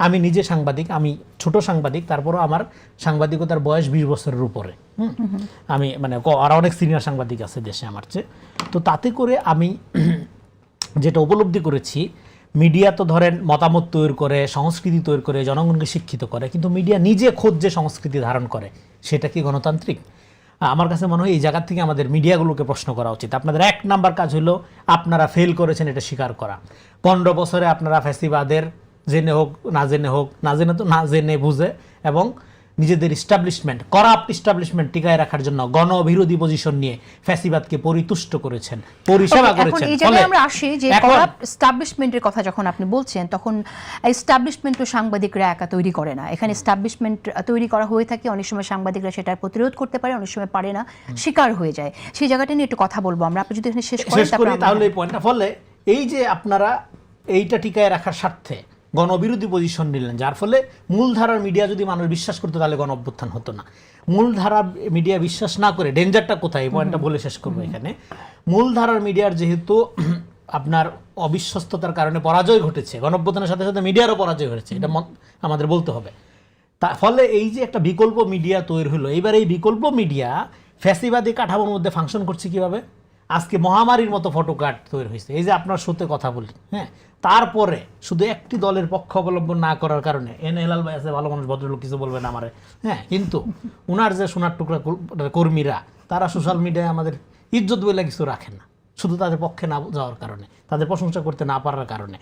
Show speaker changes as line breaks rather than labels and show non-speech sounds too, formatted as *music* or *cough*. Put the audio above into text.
আমি নিজে সাংবাদিক, আমি ছোট সাংবাদিক, তারপরও আমার সাংবাদিকতার বয়স বিশ বছরের উপরে। আমি মানে আরও অনেক সিনিয়র সাংবাদিক আছে দেশে আমার চেয়ে। তো তাতে করে আমি *clears throat* যেটা উপলব্ধি করেছি, মিডিয়া তো ধরেন মতামত তৈরি করে, সংস্কৃতি তৈরি করে, জনগণকে শিক্ষিত করে, কিন্তু মিডিয়া নিজে খোঁজ যে সংস্কৃতি ধারণ করে, সেটা কি গণতান্ত্রিক? আমার কাছে মনে হয় এই জায়গা থেকে আমাদের মিডিয়াগুলোকে প্রশ্ন করা উচিত। আপনাদের এক নাম্বার কাজ হলো, আপনারা ফেল করেছেন এটা স্বীকার করা। পনেরো বছরে আপনারা ফ্যাসিবাদের জেনে হোক না জেনে হোক না জেনে তো না জেনে বুঝে এবং নিজেদের ইস্টাবলিশমেন্ট করাপ্ট ইস্টাবলিশমেন্ট টিকায় রাখার জন্য গণবিরোধী পজিশন নিয়ে ফ্যাসিবাদকে পরিতুষ্ট করেছেন পরিষেবা করেছেন
এই জায়গায় আমরা আসি যে করাপ্ট এস্টাবলিশমেন্টের কথা যখন আপনি বলছেন তখন এস্টাবলিশমেন্ট সাংবাদিকরা একা তৈরি করে না। এখানে এস্টাবলিশমেন্ট তৈরি করা হয়ে থাকে অনেক সময় সাংবাদিকরা সেটা প্রতিরোধ করতে পারে অনেক সময় পারে না শিকার হয়ে যায়। সেই জায়গাটা নিয়ে একটু কথা বলব আমরা। আপনি যদি এখানে শেষ করেন
করি তাহলে এই পয়েন্টটা ফলে এই যে আপনারা এইটা টিকায় রাখার স্বার্থে গণবিরোধী পজিশন নিলেন, যার ফলে মূলধারার মিডিয়া যদি মানুষ বিশ্বাস করতো, তাহলে গণ অভ্যুত্থান হতো না। মূলধারা মিডিয়া বিশ্বাস না করে, ডেঞ্জারটা কোথায়? এই পয়েন্টটা বলে শেষ করব এখানে। মূলধারার মিডিয়ার যেহেতু আপনার অবিশ্বস্ততার কারণে পরাজয় ঘটেছে গণ অভ্যুত্থানের সাথে সাথে মিডিয়ারও পরাজয় ঘটেছে এটা আমাদের বলতে হবে। তা ফলে এই যে একটা বিকল্প মিডিয়া তৈরি হলো এবার এই বিকল্প মিডিয়া ফ্যাসিবাদী কাঠামোর মধ্যে ফাংশন করছে কীভাবে? আজকে মহামারীর মতো ফটোকার্ড তৈরি হয়েছে। এই যে আপনার সাথে কথা বলি হ্যাঁ? তারপরে শুধু একটি দলের পক্ষ অবলম্বন না করার কারণে এন এলাল ভাই আছে, ভালো মানুষ, ভদ্রলোক, কিছু বলবেন আমারে হ্যাঁ? কিন্তু ওনার যে সোনার টুকরা কর্মীরা, তারা সোশ্যাল মিডিয়ায় আমাদের ইজ্জত বলে কিছু রাখেন না। শুধু তাদের পক্ষে না যাওয়ার কারণে, তাদের প্রশংসা করতে না পারার কারণে।